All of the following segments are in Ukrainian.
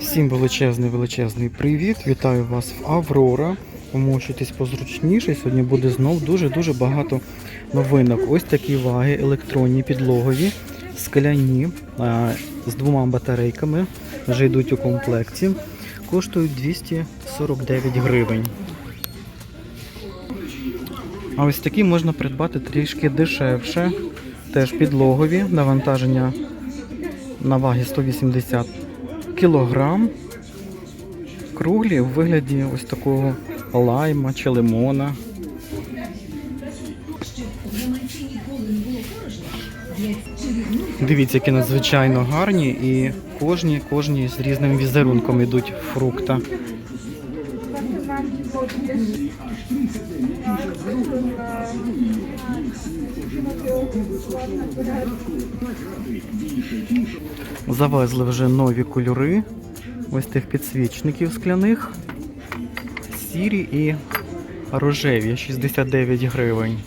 Всім величезний величезний привіт! Вітаю вас в Аврора. Помощуйтесь позручніше. Сьогодні буде знов дуже-дуже багато новинок. Ось такі ваги, електронні, підлогові, скляні з двома батарейками. Вже йдуть у комплекті. Коштують 249 гривень. А ось такі можна придбати трішки дешевше. Теж підлогові, навантаження на вагі 180 кілограм. Круглі в вигляді ось такого лайма чи лимона. Дивіться, які надзвичайно гарні і кожні, кожні з різним візерунком йдуть фрукта. Завезли вже нові кольори ось тих підсвічників скляних. Сірі і рожеві 69 гривень.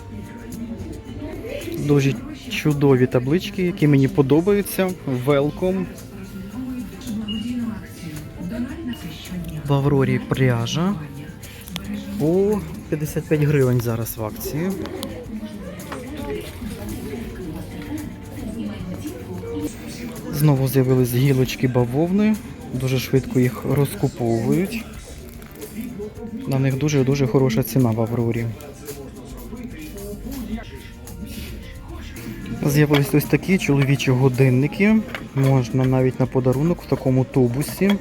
Дуже чудові таблички, які мені подобаються. Welcome. В Аврорі пряжа. По 55 гривень зараз в акції. Знову з'явились гілочки бавовни. Дуже швидко їх розкуповують. На них дуже-дуже хороша ціна в Аврорі. З'явились ось такі чоловічі годинники. Можна навіть на подарунок в такому тубусі.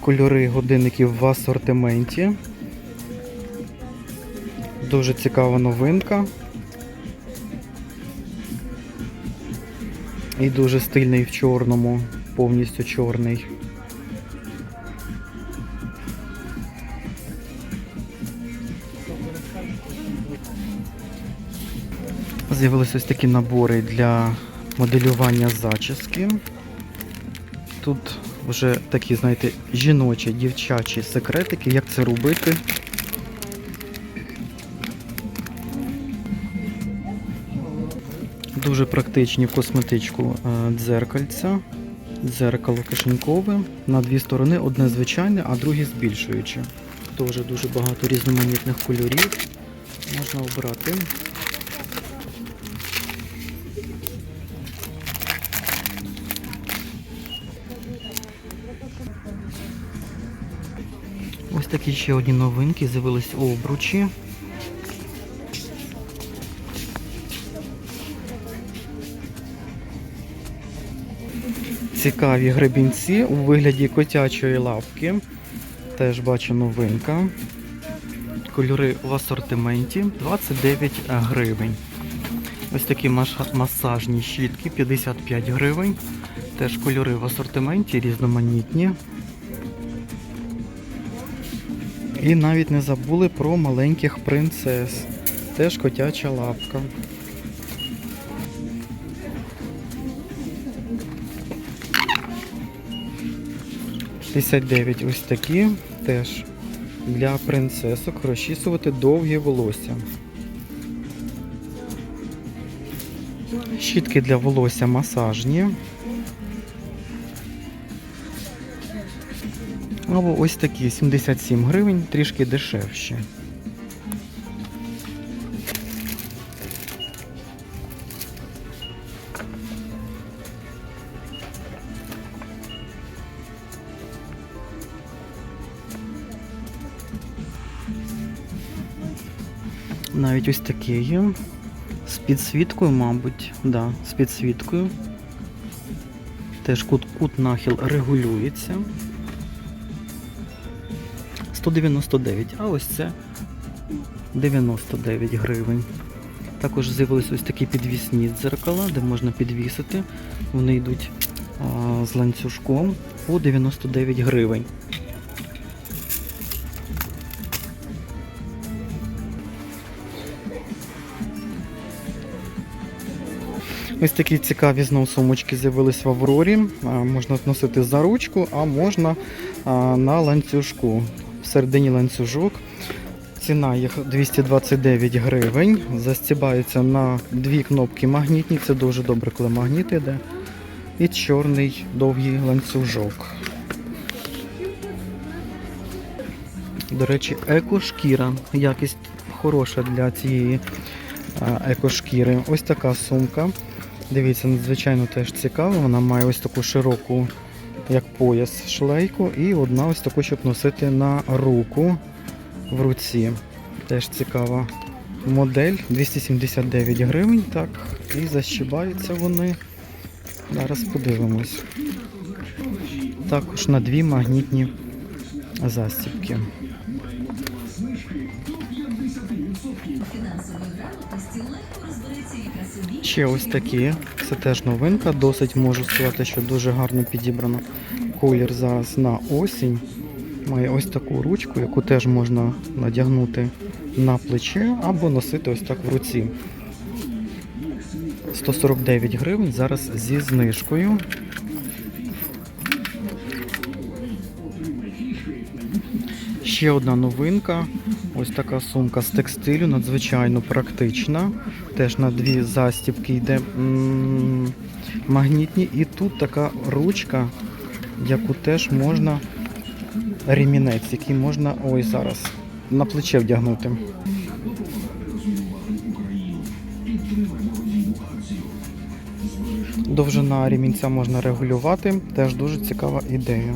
Кольори годинників в асортименті. Дуже цікава новинка. І дуже стильний в чорному, повністю чорний. З'явились ось такі набори для моделювання зачіски. Тут вже такі, знаєте, жіночі, дівчачі секретики, як це робити. Дуже практичні в косметичку е, дзеркальця. Дзеркало кишенькове. На дві сторони одне звичайне, а друге збільшуюче. Теж дуже багато різноманітних кольорів. Можна обрати. Ось такі ще одні новинки з'явились обручі. Цікаві гребінці у вигляді котячої лапки. Теж бачу новинка. Кольори в асортименті 29 гривень. Ось такі масажні щітки 55 гривень. Теж кольори в асортименті різноманітні. І навіть не забули про маленьких принцес. Теж котяча лапка. П'ятдесят дев'ять ось такі теж для принцесок розчісувати довгі волосся. Щітки для волосся масажні. Або ось такі 77 гривень, трішки дешевші. Навіть ось такі є. З підсвіткою, мабуть, да, з підсвіткою. Теж кут, кут нахил регулюється. 199, а ось це 99 гривень. Також з'явились ось такі підвісні дзеркала, де можна підвісити. Вони йдуть а, з ланцюжком по 99 гривень. Ось такі цікаві знов сумочки з'явились в Аврорі. Можна носити за ручку, а можна на ланцюжку. Всередині ланцюжок. Ціна їх 229 гривень. Застібаються на дві кнопки магнітні. Це дуже добре, коли магніт іде. і чорний довгий ланцюжок. До речі, екошкіра. Якість хороша для цієї екошкіри. Ось така сумка. Дивіться, надзвичайно теж цікава. Вона має ось таку широку, як пояс, шлейку, і одна ось таку, щоб носити на руку в руці. Теж цікава модель. 279 гривень, так. І защибаються вони. Зараз подивимось. Також на дві магнітні застібки. Ще ось такі. Це теж новинка. Досить можу сказати, що дуже гарно підібрано. Колір зараз на осінь. Має ось таку ручку, яку теж можна надягнути на плече або носити ось так в руці. 149 гривень зараз зі знижкою. Ще одна новинка. Ось така сумка з текстилю, надзвичайно практична. Теж на дві застібки йде магнітні. І тут така ручка, яку теж можна ремінець, який можна ой зараз на плече вдягнути. Довжина ремінця можна регулювати. Теж дуже цікава ідея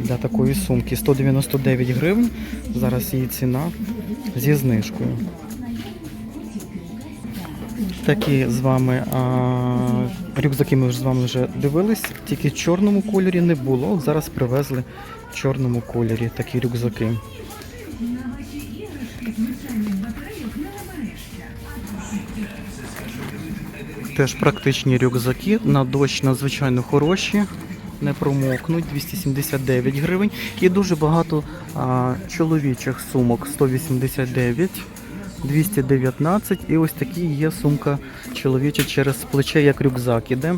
для такої сумки. 199 гривень. Зараз її ціна зі знижкою. Такі з вами а, рюкзаки ми вже з вами вже дивились, тільки в чорному кольорі не було. Зараз привезли в чорному кольорі такі рюкзаки. Теж практичні рюкзаки на дощ надзвичайно хороші, не промокнуть 279 гривень. І дуже багато а, чоловічих сумок 189, 219. І ось такі є сумка чоловіча через плече, як рюкзак іде.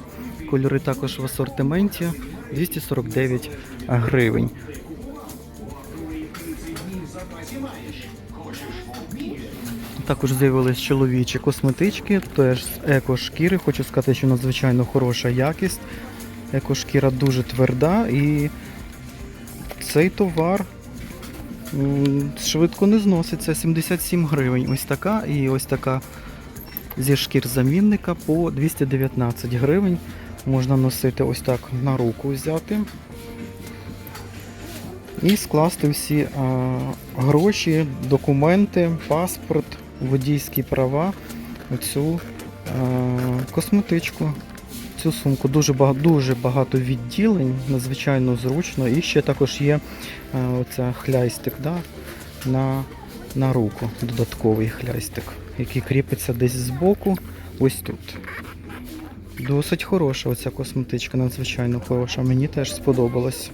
Кольори також в асортименті 249 гривень. Також з'явились чоловічі косметички, теж з екошкіри. Хочу сказати, що надзвичайно хороша якість. Екошкіра дуже тверда і цей товар швидко не зноситься. 77 гривень. Ось така і ось така зі шкір замінника по 219 гривень. Можна носити ось так на руку взяти. І скласти всі а, гроші, документи, паспорт, водійські права, оцю а, косметичку. Цю сумку дуже багато, дуже багато відділень, надзвичайно зручно. І ще також є оця хляйстик да, на, на руку, додатковий хляйстик, який кріпиться десь збоку, ось тут. Досить хороша оця косметичка, надзвичайно хороша. Мені теж сподобалась.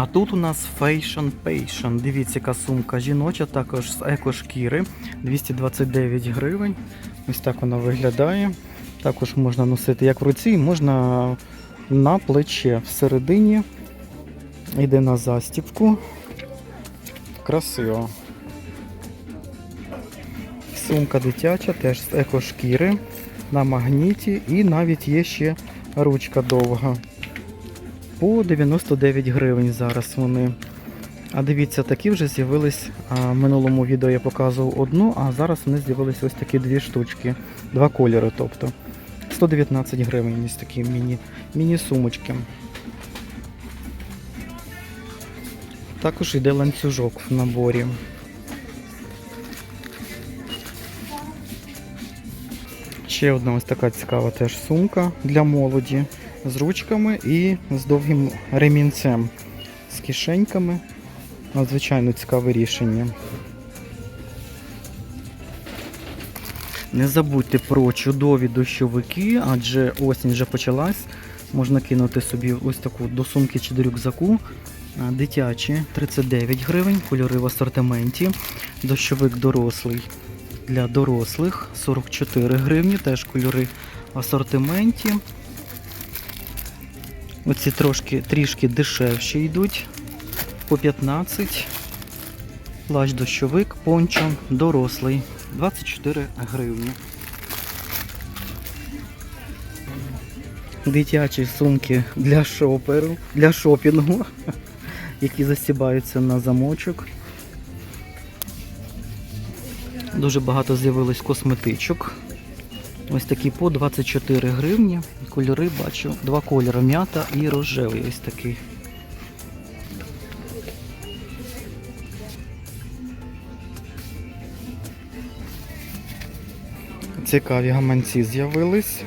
А тут у нас Fashion Passion. Дивіться, яка сумка жіноча, також з екошкіри. 229 гривень. Ось так вона виглядає. Також можна носити як в руці, можна на плече. Всередині йде на застібку. Красиво. Сумка дитяча, теж з екошкіри на магніті і навіть є ще ручка довга. По 99 гривень зараз вони. А дивіться, такі вже з'явились. В минулому відео я показував одну, а зараз вони з'явились ось такі дві штучки. Два кольори, тобто. 119 гривень ось такі міні, міні-сумочки. Також йде ланцюжок в наборі. Ще одна ось така цікава теж сумка для молоді з ручками і з довгим ремінцем, з кишеньками. Надзвичайно цікаве рішення. Не забудьте про чудові дощовики, адже осінь вже почалась. Можна кинути собі ось таку до сумки чи до рюкзаку. Дитячі 39 гривень, кольори в асортименті. Дощовик дорослий для дорослих 44 гривні, теж кольори в асортименті. Оці трошки трішки дешевші йдуть. По 15. Плащ дощовик, пончо, дорослий. 24 гривні. Дитячі сумки для шоперу, для шопінгу, які засібаються на замочок. Дуже багато з'явилось косметичок. Ось такі по 24 гривні. Кольори бачу. Два кольори м'ята і рожевий ось такий. Цікаві гаманці з'явились.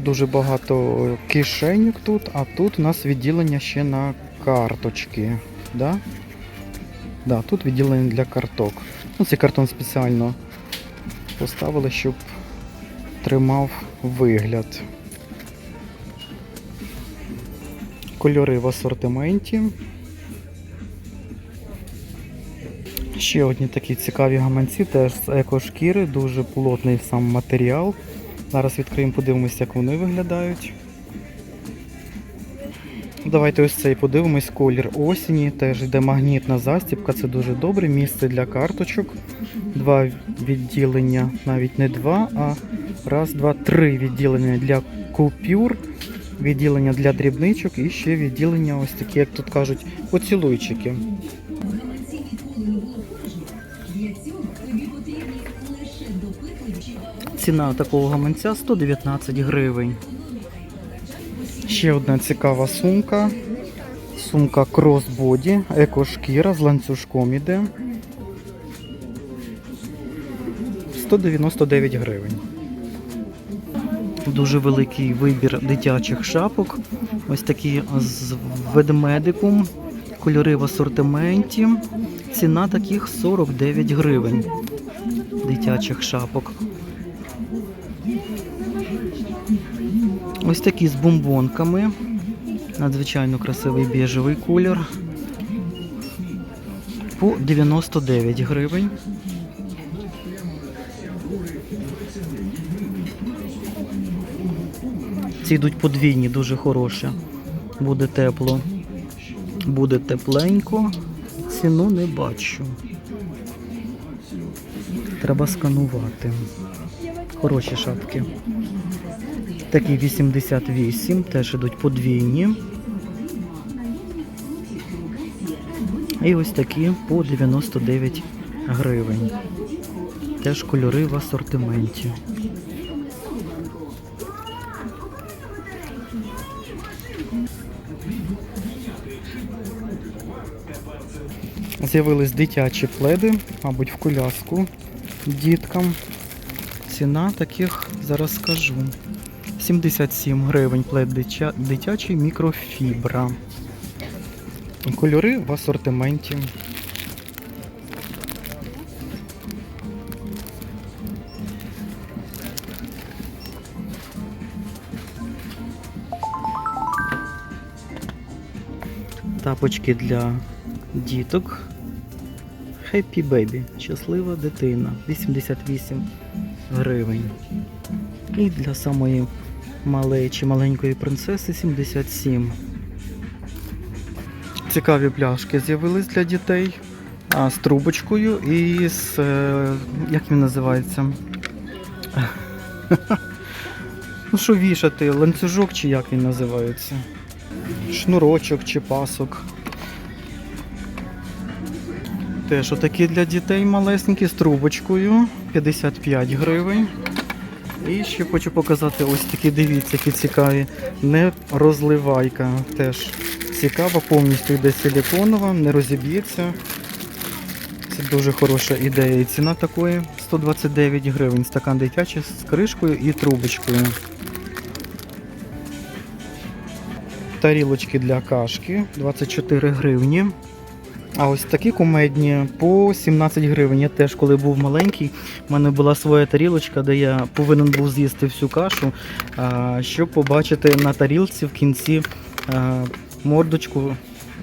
Дуже багато кишеньок тут, а тут у нас відділення ще на карточки. Да? Да, тут відділення для карток. Ну, цей картон спеціально поставили, щоб тримав вигляд. Кольори в асортименті. Ще одні такі цікаві гаманці, теж з екошкіри, дуже плотний сам матеріал. Зараз відкриємо, подивимося, як вони виглядають. Давайте ось цей подивимось колір осені. Теж йде магнітна застібка, це дуже добре місце для карточок. Два відділення, навіть не два, а раз, два, три відділення для купюр, відділення для дрібничок і ще відділення, ось такі, як тут кажуть, поцілуйчики. Ціна такого гаманця 119 гривень. Ще одна цікава сумка. Сумка кросбоді, екошкіра з ланцюжком іде. 199 гривень. Дуже великий вибір дитячих шапок. Ось такі з ведмедиком. Кольори в асортименті. Ціна таких 49 гривень. Дитячих шапок. Ось такі з бомбонками. Надзвичайно красивий біжевий колір. По 99 гривень. Ці йдуть подвійні, дуже хороші. Буде тепло. Буде тепленько. Ціну не бачу. Треба сканувати. Хороші шапки. Такі 88, теж ідуть подвійні. І ось такі по 99 гривень. Теж кольори в асортименті. З'явились дитячі пледи, мабуть, в коляску діткам. Ціна таких зараз скажу. 77 гривень плед дитя- дитячий мікрофібра. Кольори в асортименті. Тапочки для діток. Happy Baby. Щаслива дитина. 88 гривень. І для самої малої чи маленької принцеси 77. Цікаві пляшки з'явились для дітей. А, з трубочкою і з. е, як він називається? Ну, що вішати, ланцюжок чи як він називається? Шнурочок чи пасок. Теж отакі для дітей малесенькі з трубочкою 55 гривень. І ще хочу показати ось такі, дивіться, які цікаві. Не розливайка. Теж цікава, повністю йде силіконова, не розіб'ється. Це дуже хороша ідея. І ціна такої 129 гривень. Стакан дитячий з кришкою і трубочкою. Тарілочки для кашки 24 гривні. А ось такі кумедні по 17 гривень. Я теж, коли був маленький, в мене була своя тарілочка, де я повинен був з'їсти всю кашу, щоб побачити на тарілці в кінці мордочку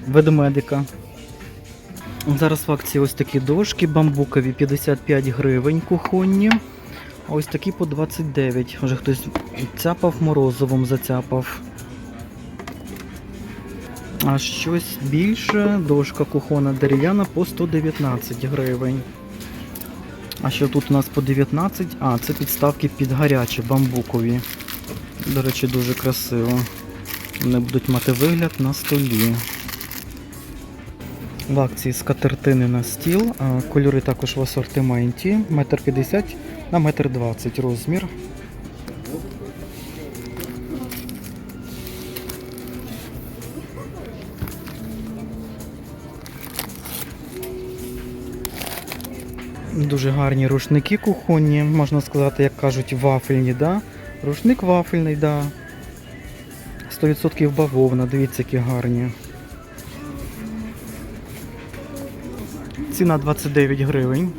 ведмедика. Зараз в акції ось такі дошки бамбукові 55 гривень кухонні. А ось такі по 29. Вже хтось цяпав морозовим, зацяпав. А щось більше, дошка кухона дерев'яна по 119 гривень. А що тут у нас по 19? А, це підставки під гарячі бамбукові. До речі, дуже красиво. Вони будуть мати вигляд на столі. В акції скатертини на стіл. Кольори також в асортименті. 1,50 на 1,20 розмір. Дуже гарні рушники кухонні, можна сказати, як кажуть, вафельні, да? Рушник вафельний, да. 100% бавовна, дивіться, які гарні. Ціна 29 гривень.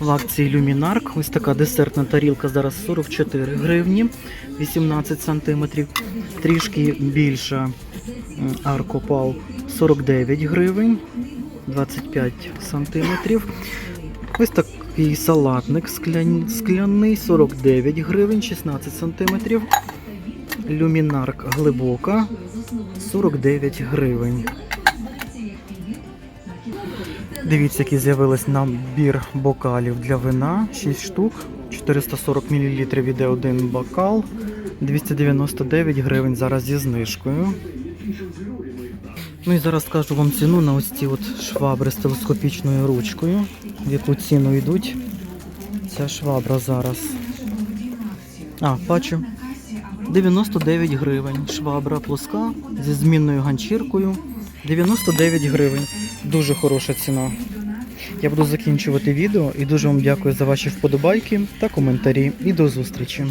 В акції Люмінарк. Ось така десертна тарілка зараз 44 гривні, 18 сантиметрів. Трішки більша Аркопал 49 гривень, 25 сантиметрів. Ось такий салатник склян- скляний 49 гривень, 16 сантиметрів. Люмінарк глибока 49 гривень. Дивіться, який з'явилось набір бокалів для вина. 6 штук, 440 мл іде один бокал, 299 гривень зараз зі знижкою. Ну і зараз скажу вам ціну на ось ці от швабри з телескопічною ручкою. В яку ціну йдуть. Ця швабра зараз. А, бачу. 99 гривень. Швабра плоска зі змінною ганчіркою. 99 гривень. Дуже хороша ціна. Я буду закінчувати відео і дуже вам дякую за ваші вподобайки та коментарі. І до зустрічі.